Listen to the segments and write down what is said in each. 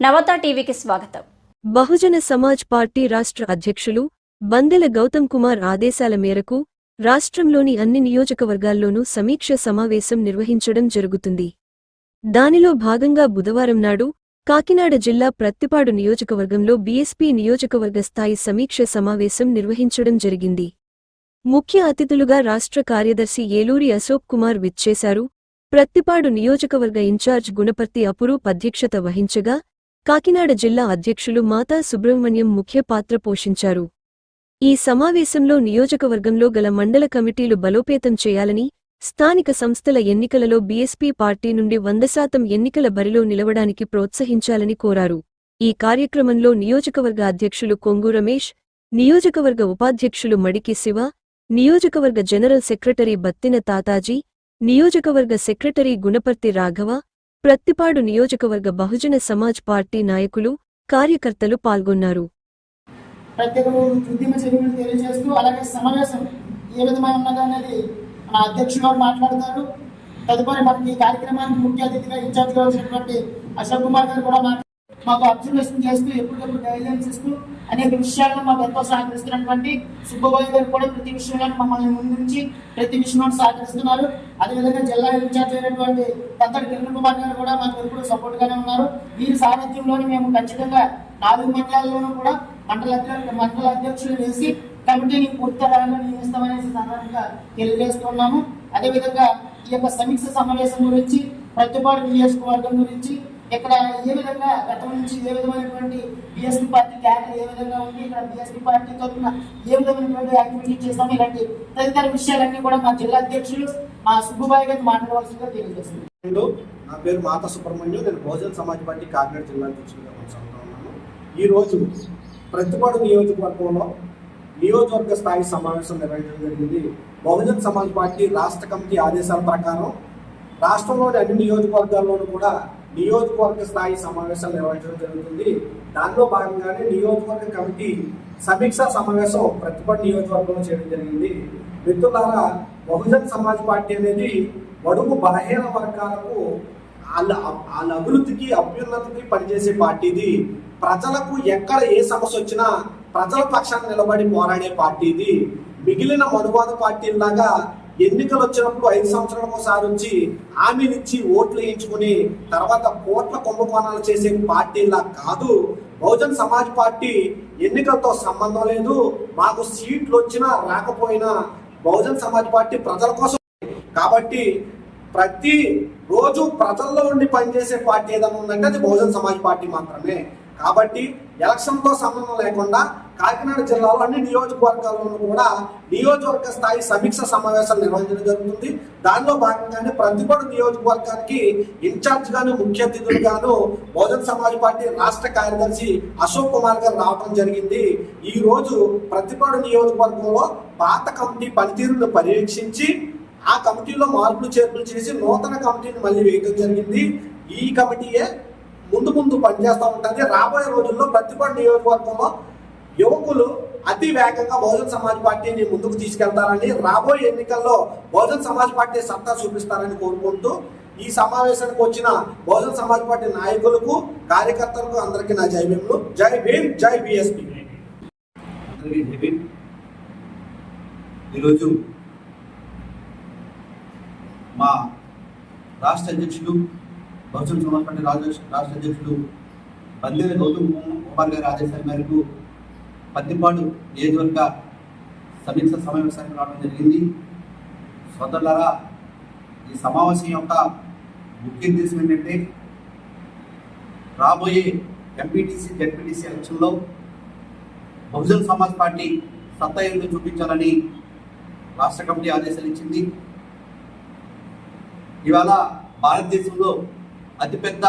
నవత టీవీకి స్వాగతం. బహుజన సమాజ్ పార్టీ రాష్ట్ర అధ్యక్షులు బందెల గౌతమ్ కుమార్ ఆదేశాల మేరకు రాష్ట్రంలోని అన్ని నియోజకవర్గాల్లోనూ సమీక్ష సమావేశం నిర్వహించడం జరుగుతుంది. దానిలో భాగంగా బుధవారం నాడు కాకినాడ జిల్లా ప్రత్తిపాడు నియోజకవర్గంలో బీఎస్పీ నియోజకవర్గ స్థాయి సమీక్ష సమావేశం నిర్వహించడం జరిగింది. ముఖ్య అతిథులుగా రాష్ట్ర కార్యదర్శి ఏలూరి అశోక్ కుమార్ విచ్చేశారు. ప్రత్తిపాడు నియోజకవర్గ ఇన్ఛార్జ్ గుణపర్తి అపురూప్ అధ్యక్షత వహించగా కాకినాడ జిల్లా అధ్యక్షులు మాతా సుబ్రహ్మణ్యం ముఖ్య పాత్ర పోషించారు. ఈ సమావేశంలో నియోజకవర్గంలో గల మండల కమిటీలు బలోపేతం చేయాలని స్థానిక సంస్థల ఎన్నికలలో బీఎస్పీ పార్టీ నుండి వంద శాతం ఎన్నికల బరిలో నిలవడానికి ప్రోత్సహించాలని కోరారు. ఈ కార్యక్రమంలో నియోజకవర్గ అధ్యక్షులు కొంగు రమేష్ నియోజకవర్గ ఉపాధ్యక్షులు మడికి శివ నియోజకవర్గ జనరల్ సెక్రటరీ బత్తిన తాతాజీ నియోజకవర్గ సెక్రటరీ గుణపర్తి రాఘవ ప్రత్తిపాడు నియోజకవర్గ బహుజన సమాజ్ పార్టీ నాయకులు కార్యకర్తలు పాల్గొన్నారు. ఉద్యమ చర్యలు తెలియజేస్తూ అలాగే సమావేశం ఏ మన అధ్యక్షులు మాట్లాడతారు. తదుపరి మనకి ఈ కార్యక్రమానికి ముఖ్య అతిథిగా ఇన్ఛార్జ్గా వచ్చినటువంటి అశోక్ కుమార్ గారు కూడా మాకు అబ్జర్వేషన్ చేస్తూ ఎప్పటికప్పుడు గైడెన్స్ ఇస్తూ అనేక విషయాలను మాకు ఎంతో సహకరిస్తున్నటువంటి సుబ్బబాయి గారు కూడా ప్రతి విషయంలో మమ్మల్ని ముందుంచి ప్రతి విషయంలో సహకరిస్తున్నారు. అదేవిధంగా జిల్లా ఇన్ఛార్జ్ అయినటువంటి పెద్దడు కిరణ్ కుమార్ గారు కూడా మాకు ఎప్పుడు సపోర్ట్ గానే ఉన్నారు. వీరి సారథ్యంలోని మేము ఖచ్చితంగా నాలుగు మండలాల్లోనూ కూడా మండల మండల అధ్యక్షులు వేసి కమిటీని పూర్తి స్థాయిలో నియమిస్తామనేసి సందర్భంగా తెలియజేస్తున్నాము అదేవిధంగా ఈ యొక్క సమీక్ష సమావేశం గురించి ప్రతిపాటు నియోజకవర్గం గురించి ఇక్కడ ఏ విధంగా గతం నుంచి ఏ విధమైనటువంటి బిఎస్పీ పార్టీ క్యాడర్ ఏ విధంగా ఉంది ఇక్కడ బిఎస్పీ పార్టీ తరఫున ఏ విధమైనటువంటి యాక్టివిటీ చేస్తాం ఇలాంటి తదితర విషయాలన్నీ కూడా మా జిల్లా అధ్యక్షులు మా సుబ్బుబాయి గారు మాట్లాడవలసిందిగా తెలియజేస్తున్నాం. నా పేరు మాత సుబ్రహ్మణ్యం. నేను బహుజన్ సమాజ్ పార్టీ కాకినాడ జిల్లా అధ్యక్షులుగా కొనసాగుతా ఉన్నాను. ఈరోజు ప్రతిపాడు నియోజకవర్గంలో నియోజకవర్గ స్థాయి సమావేశం నిర్వహించడం జరిగింది. బహుజన్ సమాజ్ పార్టీ రాష్ట్ర కమిటీ ఆదేశాల ప్రకారం రాష్ట్రంలోని అన్ని నియోజకవర్గాల్లోనూ కూడా నియోజకవర్గ స్థాయి సమావేశాలు నిర్వహించడం జరుగుతుంది. దానిలో భాగంగానే నియోజకవర్గ కమిటీ సమీక్షా సమావేశం ప్రతిపాడు నియోజకవర్గంలో చేయడం జరిగింది. మిత్రులారా బహుజన్ సమాజ్ పార్టీ అనేది బడుగు బలహీన వర్గాలకు వాళ్ళ వాళ్ళ అభివృద్ధికి అభ్యున్నతికి పనిచేసే పార్టీది. ప్రజలకు ఎక్కడ ఏ సమస్య వచ్చినా ప్రజల పక్షాన్ని నిలబడి పోరాడే పార్టీది. మిగిలిన మనువాద పార్టీలాగా ఎన్నికలు వచ్చినప్పుడు ఐదు సంవత్సరాలకు ఒకసారి వచ్చి హామీనిచ్చి ఓట్లు వేయించుకుని తర్వాత కోట్ల కుంభకోణాలు చేసే పార్టీలా కాదు. బహుజన్ సమాజ్ పార్టీ ఎన్నికలతో సంబంధం లేదు. మాకు సీట్లు వచ్చినా రాకపోయినా బహుజన్ సమాజ్ పార్టీ ప్రజల కోసం కాబట్టి ప్రతి రోజు ప్రజల్లో ఉండి పనిచేసే పార్టీ ఏదైనా ఉందంటే అది బహుజన్ సమాజ్ పార్టీ మాత్రమే. కాబట్టి ఎలక్షన్తో సంబంధం లేకుండా కాకినాడ జిల్లాలో అన్ని నియోజకవర్గాల్లోనూ కూడా నియోజకవర్గ స్థాయి సమీక్ష సమావేశాలు నిర్వహించడం జరుగుతుంది. దానిలో భాగంగానే ప్రతిపడు నియోజకవర్గానికి ఇన్ఛార్జ్ గాను ముఖ్య అతిథులు గాను బహుజన్ సమాజ్ పార్టీ రాష్ట్ర కార్యదర్శి అశోక్ కుమార్ గారు రావడం జరిగింది. ఈ రోజు ప్రతిపాడు నియోజకవర్గంలో పాత కమిటీ పనితీరును పర్యవేక్షించి ఆ కమిటీలో మార్పులు చేర్పులు చేసి నూతన కమిటీని మళ్ళీ వేయడం జరిగింది. ఈ కమిటీయే ముందు ముందు పనిచేస్తూ ఉంటుంది. రాబోయే రోజుల్లో ప్రతిపాడు నియోజకవర్గంలో యువకులు అతి వేగంగా బహుజన్ సమాజ్ పార్టీని ముందుకు తీసుకెళ్తారని రాబోయే ఎన్నికల్లో బహుజన్ సమాజ్ పార్టీ సత్తా చూపిస్తారని కోరుకుంటూ ఈ సమావేశానికి వచ్చిన బహుజన్ సమాజ్ పార్టీ నాయకులకు కార్యకర్తలకు అందరికీ నా జై భీములు. జై భీమ్ జై బిఎస్పి. ఈరోజు మా రాష్ట్ర అధ్యక్షులు బహుజన్ సమాజ్ పార్టీ రాష్ట్ర అధ్యక్షులు బందేల గౌతమ్ కుమార్ గారి ఆదేశాల మేరకు పద్దిపాడు నియోజకవర్గ సమీక్ష సమావేశానికి రావడం జరిగింది. సోదరులరా ఈ సమావేశం యొక్క ముఖ్య ఉద్దేశం ఏంటంటే రాబోయే ఎంపీటీసీ జెడ్పీటీసీ ఎలక్షన్లో బహుజన్ సమాజ్ పార్టీ సత్తా ఎందుకు చూపించాలని రాష్ట్ర కమిటీ ఆదేశాలు ఇచ్చింది. ఇవాళ భారతదేశంలో అతిపెద్ద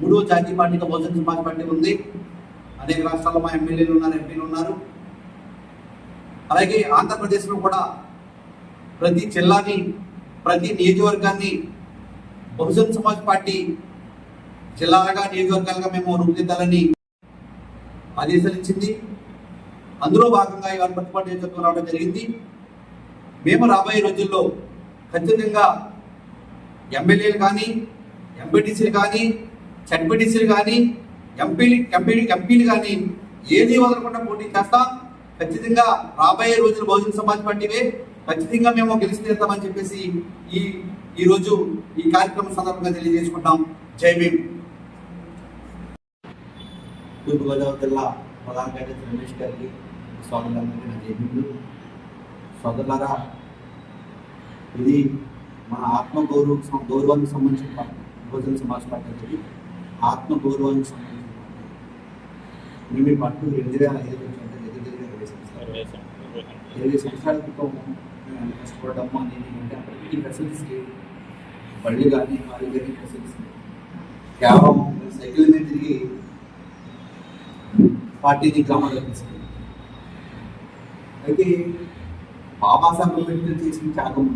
మూడో జాతీయ పార్టీగా బహుజన్ సమాజ్ పార్టీ ఉంది. అనేక రాష్ట్రాల్లో మా ఎమ్మెల్యేలు ఉన్నారు ఎంపీలు ఉన్నారు. అలాగే ఆంధ్రప్రదేశ్లో కూడా ప్రతి జిల్లాని ప్రతి నియోజకవర్గాన్ని బహుజన్ సమాజ్ పార్టీ జిల్లాలుగా నియోజకవర్గాలుగా మేము రూపుదిద్దాలని ఆదేశాలు ఇచ్చింది. అందులో భాగంగా ఇవాళ పట్టుబాటు నియోజకవర్గం రావడం జరిగింది. మేము రాబోయే రోజుల్లో ఖచ్చితంగా ఎమ్మెల్యేలు కానీ ఎంపీటీసీలు కానీ జడ్పీటీసీలు కానీ ఎంపీలు ఎంపీలు ఎంపీలు కానీ ఏది వదలకుండా పోటీ చేస్తాం ఖచ్చితంగా రాబోయే రోజులు బహుజన సమాజ్ పార్టీవే. ఖచ్చితంగా మేము గెలిస్తేస్తామని చెప్పేసి ఈ ఈరోజు ఈ కార్యక్రమం సందర్భంగా తెలియజేసుకుంటాం. జై భీమ్. తూర్పుగోదావరి జిల్లా ప్రధాన కార్యదర్శి రమేష్ గారికి సోదరులందరికీ నా జైబీలు సోదరులారా ఇది మన ఆత్మ గౌరవం గౌరవానికి సంబంధించిన పార్టీ బహుజన సమాజ్ పార్టీ ఆత్మ గౌరవానికి సంబంధించిన మేము ఈ పార్టీ రెండు వేల ఐదు ఇరవై సంవత్సరాలు. ఇరవై సంవత్సరాల. క్రితం కష్టపడ్డామో అనేది ఏంటంటే అప్పటికి ఫెసిలిటీస్ లేవు. బళ్ళు కానీ కాలేజ్ కానీ ఫెసిలిటీస్ లేవు. కేవలం సైకిల్ మీద తిరిగి పార్టీని గ్రామాల్లో తీసుకెళ్ళి. అయితే బాబాసాహెబ్ అంబేద్కర్ చేసిన త్యాగం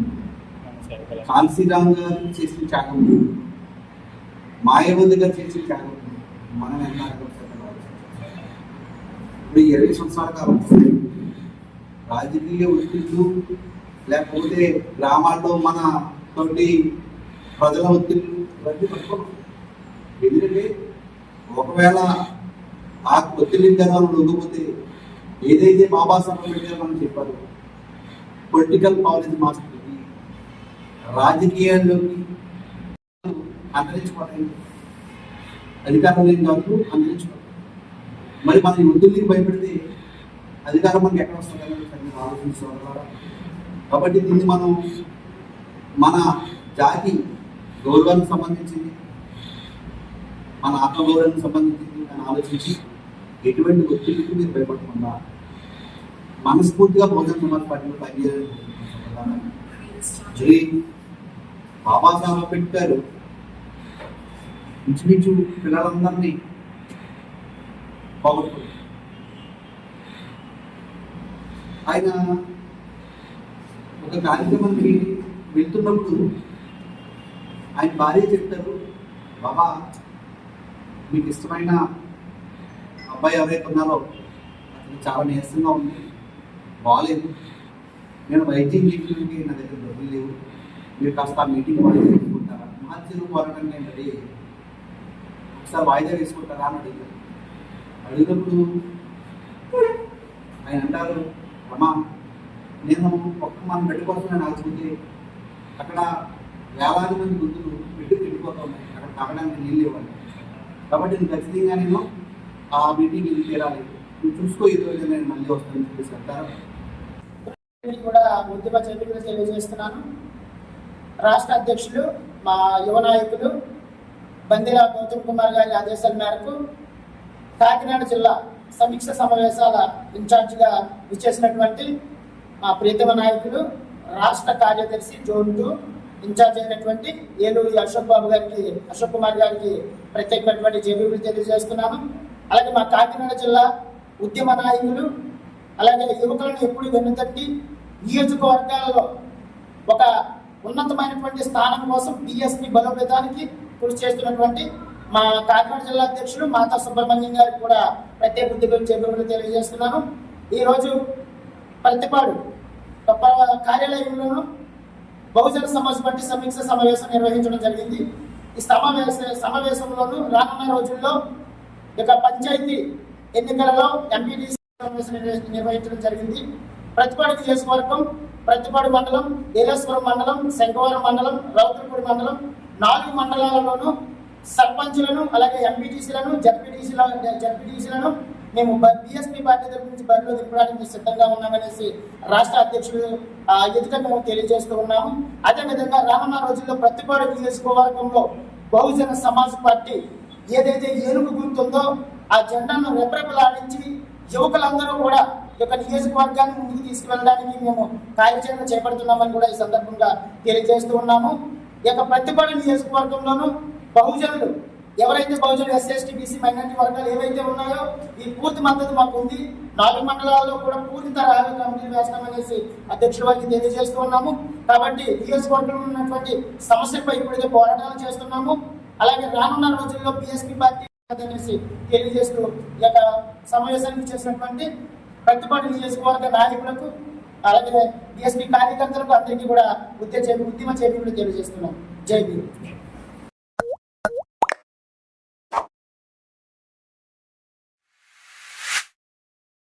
కాన్సీరామ్ గారు చేసిన త్యాగం ఉంది. మాయావతి గారు చేసిన త్యాగం మనం ఎంత. ఇప్పుడు ఇరవై సంవత్సరాల కాలం రాజకీయ ఒత్తిళ్ళు లేకపోతే గ్రామాల్లో మన తోటి ప్రజల ఒత్తిళ్ళు ఇవన్నీ పట్టుకోవడం. ఎందుకంటే ఒకవేళ ఆ ఒత్తిడి విధానాలు ఉండకపోతే ఏదైతే బాబాసాహెబ్ అంబేద్కర్ మనం చెప్పారు పొలిటికల్ పాలసీ మాస్టర్కి రాజకీయాల్లోకి అంతరించుకోవడం అధికారం లేని కాదు అంతరించుకోవడం మరి మన ఈ ఒత్తిడికి భయపడితే అధికారం మనకి ఎక్కడ వస్తుందని ఆలోచించడం ద్వారా. కాబట్టి దీన్ని మనం మన జాతి గౌరవానికి సంబంధించింది మన ఆత్మగౌరవానికి సంబంధించింది అని ఆలోచించి ఎటువంటి ఒత్తిడికి మీరు భయపడకుండా మనస్ఫూర్తిగా బహుజన సమాజ్ పార్టీలో పనిచేయాలని జై బాబాసాహెబ్ అంబేద్కర్ ఇంచుమించు పిల్లలందరినీ బాగుంటుంది. ఆయన ఒక కార్యక్రమానికి వెళ్తున్నప్పుడు ఆయన భార్య చెప్తారు బాబా మీకు ఇష్టమైన అబ్బాయి ఎవరైతే ఉన్నారో అతను చాలా నీరసంగా ఉంది బాగాలేదు నేను వైద్యం చేయడానికి నా దగ్గర డబ్బులు లేవు. మీరు కాస్త మీటింగ్ వాయిదా వేసుకుంటారా? మహత్సరు పోరాటం నేను రెడీ ఒకసారి వాయిదా వేసుకుంటారా? అని అడిగారు. అడిగినప్పుడు ఆయన అంటారు అమ్మా నేను ఒక్క మన బిడ్డ కోసం నేను ఆలోచించి అక్కడ వేలాది మంది గుర్తులు బిడ్డకు వెళ్ళిపోతా ఉన్నాయి అక్కడ తాగడానికి నీళ్ళు ఇవ్వాలి. కాబట్టి నేను ఖచ్చితంగా నేను ఆ మీటింగ్ వెళ్ళి తీరాలి నువ్వు చూసుకో ఈ రోజు నేను మళ్ళీ వస్తానని చెప్పేసి అంటారు కూడా ఉద్యమ చర్యలు తెలియజేస్తున్నాను. రాష్ట్ర అధ్యక్షులు మా యువ నాయకులు బందిరా గౌతమ్ కుమార్ గారి ఆదేశాల మేరకు కాకినాడ జిల్లా సమీక్ష సమావేశాల ఇన్ఛార్జిగా విచ్చేసినటువంటి మా ప్రీతమ నాయకులు రాష్ట్ర కార్యదర్శి జోన్ టూ ఇన్ఛార్జ్ అయినటువంటి ఏలూరి అశోక్ బాబు గారికి అశోక్ కుమార్ గారికి ప్రత్యేకమైనటువంటి జేబీలు తెలియజేస్తున్నాను. అలాగే మా కాకినాడ జిల్లా ఉద్యమ నాయకులు అలాగే యువకులను ఎప్పుడు వెన్నుతట్టి నియోజకవర్గాల్లో ఒక ఉన్నతమైనటువంటి స్థానం కోసం బిఎస్పి బలోపేతానికి కృషి చేస్తున్నటువంటి మా కాకినాడ జిల్లా అధ్యక్షులు మాతా సుబ్రహ్మణ్యం గారికి కూడా ప్రత్యేక ఉద్యోగం తెలియజేస్తున్నాను. ఈరోజు ప్రతిపాడు కార్యాలయంలోనూ బహుజన సమాజ్ పార్టీ సమీక్ష సమావేశం నిర్వహించడం జరిగింది. ఈ సమావేశ సమావేశంలోను రానున్న రోజుల్లో ఇక పంచాయతీ ఎన్నికలలో ఎంపీటీసీ సమావేశం నిర్వహించడం జరిగింది. ప్రతిపాడు నియోజకవర్గం ప్రతిపాడు మండలం ఏలేశ్వరం మండలం శంకవరం మండలం రౌతులపూడి మండలం నాలుగు మండలాలలోనూ సర్పంచులను అలాగే ఎంపీటీసీలను జడ్పీటీసీల జడ్పీటీసీలను మేము బిఎస్పీ పార్టీ తరఫు నుంచి బరిలో దింపడానికి సిద్ధంగా ఉన్నామనేసి రాష్ట్ర అధ్యక్షుడు ఆ, ఎదుట మేము తెలియజేస్తూ ఉన్నాము. అదేవిధంగా రానున్న రోజుల్లో ప్రతిపాడు నియోజకవర్గంలో బహుజన సమాజ్ పార్టీ ఏదైతే ఏనుగు గుర్తుందో ఆ జెండాను రెపరెపలాడించి యువకులందరూ కూడా ఈ యొక్క నియోజకవర్గాన్ని ముందుకు తీసుకువెళ్ళడానికి మేము కార్యాచరణ చేపడుతున్నామని కూడా ఈ సందర్భంగా తెలియజేస్తూ ఉన్నాము. ఈ యొక్క ప్రతిపాడు నియోజకవర్గంలోనూ బహుజనులు. ఎవరైతే బహుజనులు ఎస్సీ ఎస్టీ బీసీ మైనార్టీ వర్గాలు ఏవైతే ఉన్నాయో ఈ పూర్తి మద్దతు మాకు ఉంది. నాలుగు మండలాల్లో కూడా పూర్తి తరహా కమిటీలు వేస్తామనేసి అధ్యక్షుల వారికి తెలియజేస్తూ ఉన్నాము. కాబట్టి నియోజకవర్గంలో ఉన్నటువంటి సమస్యలపై ఇప్పుడైతే పోరాటాలు చేస్తున్నాము. అలాగే రానున్న రోజుల్లో బిఎస్పీ పార్టీ అనేసి తెలియజేస్తూ ఈ యొక్క సమావేశానికి చేసినటువంటి ప్రతిపాటి నియోజకవర్గ నాయకులకు అలాగే బిఎస్పీ కార్యకర్తలకు అందరికీ కూడా ఉద్యమ ఉద్యమ చేపలు తెలియజేస్తున్నాం. జై భీమ్